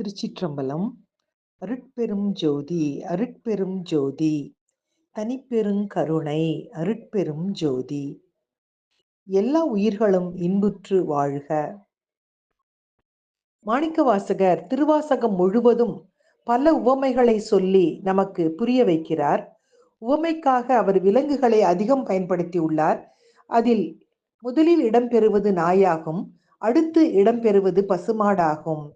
திருச்சிற்றம்பலம் அருட்பெரும் ஜோதி அருட்பெரும் ஜோதி தனிப்பெருங் கருணை அருட்பெரும் ஜோதி. எல்லா உயிர்களும் இன்புற்று வாழ்க. மாணிக்கவாசகர் திருவாசகம் முழுவதும் பல உவமைகளை சொல்லி நமக்கு புரிய வைக்கிறார். உவமைக்காக அவர் விலங்குகளை அதிகம் பயன்படுத்தியுள்ளார். அதில் முதலில் இடம்பெறுவது நாயாகும் அடுத்து இடம்பெறுவது பசுமாடாகும்.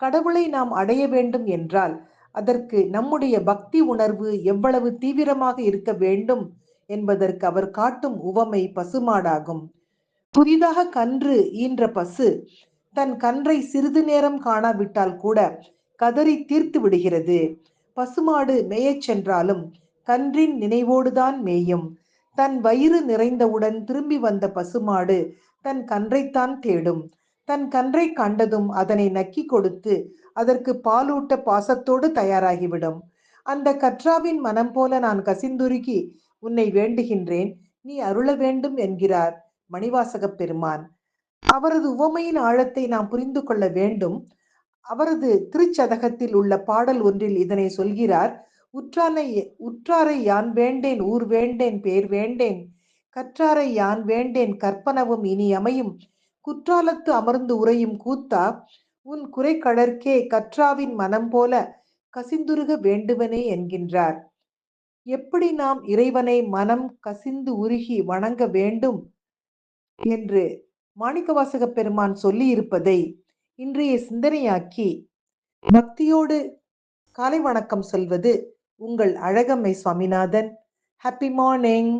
கடவுளை நாம் அடைய வேண்டும் என்றால் அதற்கு நம்முடைய பக்தி உணர்வு எவ்வளவு தீவிரமாக இருக்க வேண்டும் என்பதற்கு அவர் காட்டும் உவமை பசுமாடாகும். புதிதாக கன்று ஈன்ற பசு தன் கன்றை சிறிது நேரம் காணாவிட்டால் கூட கதறி தீர்த்து விடுகிறது. பசுமாடு மேயச் சென்றாலும் கன்றின் நினைவோடுதான் மேயும். தன் வயிறு நிறைந்தவுடன் திரும்பி வந்த பசுமாடு தன் கன்றைத்தான் தேடும். தன் கன்றை கண்டதும் அதனை நக்கி கொடுத்து அதற்கு பாலூட்ட பாசத்தோடு தயாராகிவிடும். அந்த கற்றாவின் மனம் போல நான் கசிந்துருகி உன்னை வேண்டுகின்றேன். நீ அருள வேண்டும் என்கிறார் மணிவாசகப் பெருமான். அவரது உவமையின் ஆழத்தை நாம் புரிந்து கொள்ள வேண்டும். அவரது திருச்சதகத்தில் உள்ள பாடல் ஒன்றில் இதனை சொல்கிறார். உற்றானை உற்றாரை யான் வேண்டேன்? ஊர் வேண்டேன்? பேர் வேண்டேன்? கற்றாரை யான் வேண்டேன்? கற்பனவும் இனி அமையும் குற்றாலத்து அமர்ந்து உரையும் கூத்தா உன் குறை கடற்கே கற்றாவின் மனம் போல கசிந்துருக வேண்டுவனே என்கின்றார். எப்படி நாம் இறைவனை மனம் கசிந்து உருகி வணங்க வேண்டும் என்று மாணிக்கவாசக பெருமான் சொல்லி இருப்பதை இன்றைய சிந்தனையாக்கி பக்தியோடு காலை வணக்கம் சொல்வது உங்கள் அழகம்மை சுவாமிநாதன். Happy morning